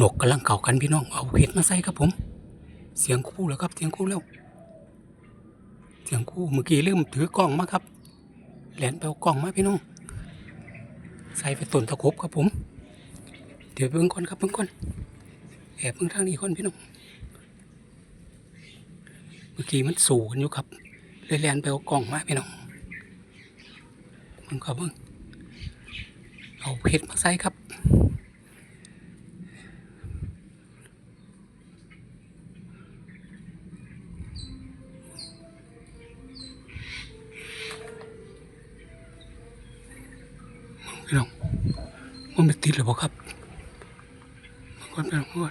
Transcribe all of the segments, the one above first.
นกกำลังเก่ากันพี่น้อง เอาเห็ดมาใส่ครับผม เสียงคู่แล้วครับ เสียงคู่แล้ว เสียงคู่เมื่อกี้ลืมถือกล้องมาครับแหลนไปเอากล้องมาพี่น้อง ใส่ไปต้นตะครบครับผม เดี๋ยวเบิ่งก่อนครับเบิ่งก่อนแอบเบิ่งทางนี้ก่อนพี่น้อง เมื่อกี้มันสูงกันอยู่ครับ เลยแลนไปเอากล้องมาพี่น้องเบิ่งครับเบิ่งเอาเห็ดมาใส่ครับ พี่น้อง มันไม่ติดหรือเปล่าครับมันก็เป็นหัว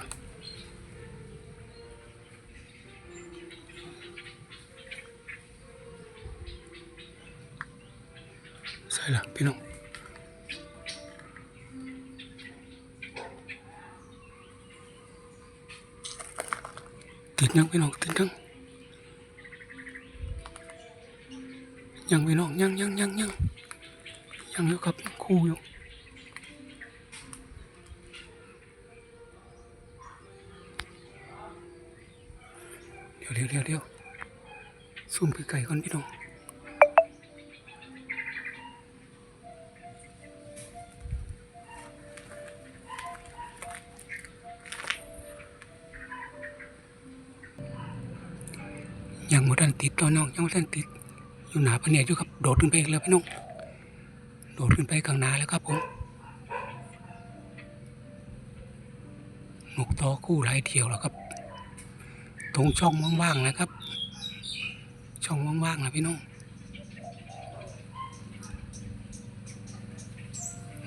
ใส่ละพี่น้องติดยังพี่น้องติดยังยังพี่น้องยังยังยังยังยังอยู่ครับคู่อยู่ เดี๋ยวเดี๋ยวเดี๋ยวซูมไปไกลก่อนพี่น้องยังไม่ทันติดตัวน้องยังไม่ทันติด อยู่หนาพะเนียดอยู่ครับโดดขึ้นไปอีกแล้วพี่น้อง โดดขึ้นไปกลางนาแล้วครับผมนกตอคู่หลายเที่ยวแล้วครับ ตรงช่องว่างๆนะครับ ช่องว่างๆนะพี่น้อง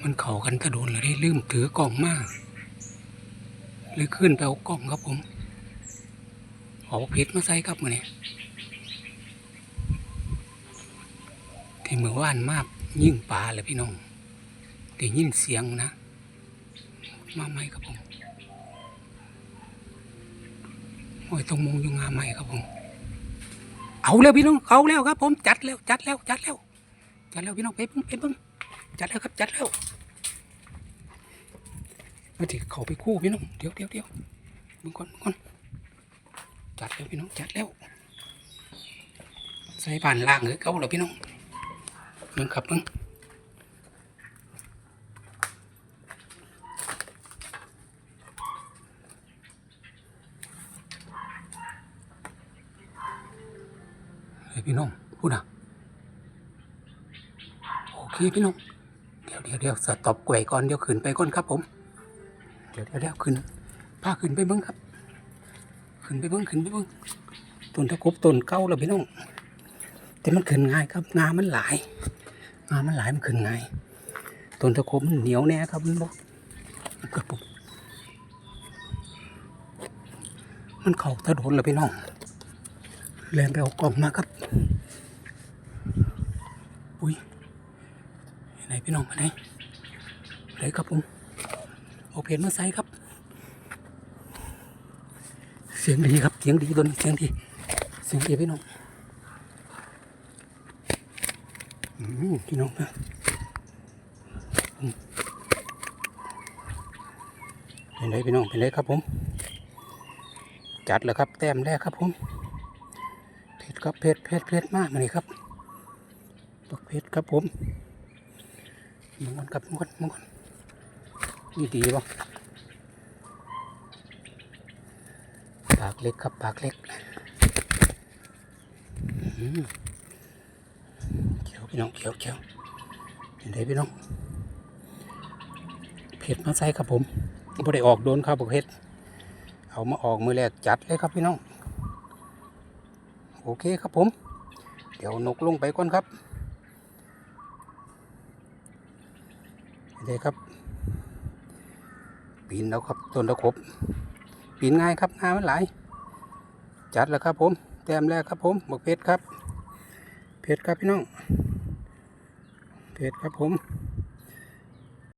มันเข่ากันกระโดนเลยได้ลืมถือกล่องมากเลยขึ้นไปเอากล่องครับผมเอาเพชรมาใส่ครับมือนี้ที่มือว่านมากยิ่งปลาเลยพี่น้องได้ยินเสียงนะ มาไหมครับผม โอ้ยตรงมงยู่งามใหม่ครับผม เอาแล้วพี่น้องเอาแล้วครับ ผมจัดแล้วจัดแล้วจัดแล้วจัดแล้วพี่น้องไปเพิ่งไปเพิ่งจัดแล้วครับจัดแล้วมาถึงเขาไปคู่พี่น้องเดี๋ยวเดี๋ยวเดี๋ยวมึงก่อนมึงก่อนจัดแล้วพี่น้องจัดแล้วใส่บานล่างเลยเขาเหรอพี่น้องมึงครับมึง พี่น้องพูดนะโอเคพี่น้องเดี๋ยวเดี๋ยวเดี๋ยวสต็อปไกวก่อนเดี๋ยวขึ้นไปก่อนครับ ผม เดี๋ยวเดี๋ยวเดี๋ยวขึ้นพาขึ้นไปเบิ้งครับ ขึ้นไปเบิ้งขึ้นไปเบิ้งต้นตะกบต้นเก้าแล้วพี่น้องแต่มันขึ้นง่ายครับงามันหลายงามันหลายมันขึ้นง่ายต้นตะกบมันเหนียวแน่ครับมันบอกมันเกิดปุ๊บมันเข่าตะโดนแล้วพี่น้อง แลนไปเอากล่องมาครับอุ้ยไหนพี่น้องไปไหนไหนครับผมเอาเพจมาใส่ครับ เสียงดีครับ เสียงดีตัวนี้เสียงดีเสียงดีพี่น้องอืมพี่น้องนะเป็นไรพี่น้องเป็นไรครับผม จัดแล้วครับ แต้มแรกครับผม เพชรครับเพชรเพชรเพชรมากเลยครับบักเพชรครับผมมึงก่อนครับมึงก่อนมึงก่อนนี่ดีป่ะปากเล็กครับปากเล็กเขียวพี่น้องเขียวเขียวเห็นไหมพี่น้องเผ็ดมาใส่ครับผมไม่ได้ออกโดนครับเผ็ดเอามาออกมือแรกจัดเลยครับพี่น้อง โอเคครับผม เดี๋ยวนกลงไปก่อนครับเดี๋ยครับ ปีนแล้วครับต้นตะขบปีนง่ายครับงานมันหลาย จัดแล้วครับผมแต้มแรกครับผมบอกเพชรครับ เพชรครับพี่น้อง เพชรครับผม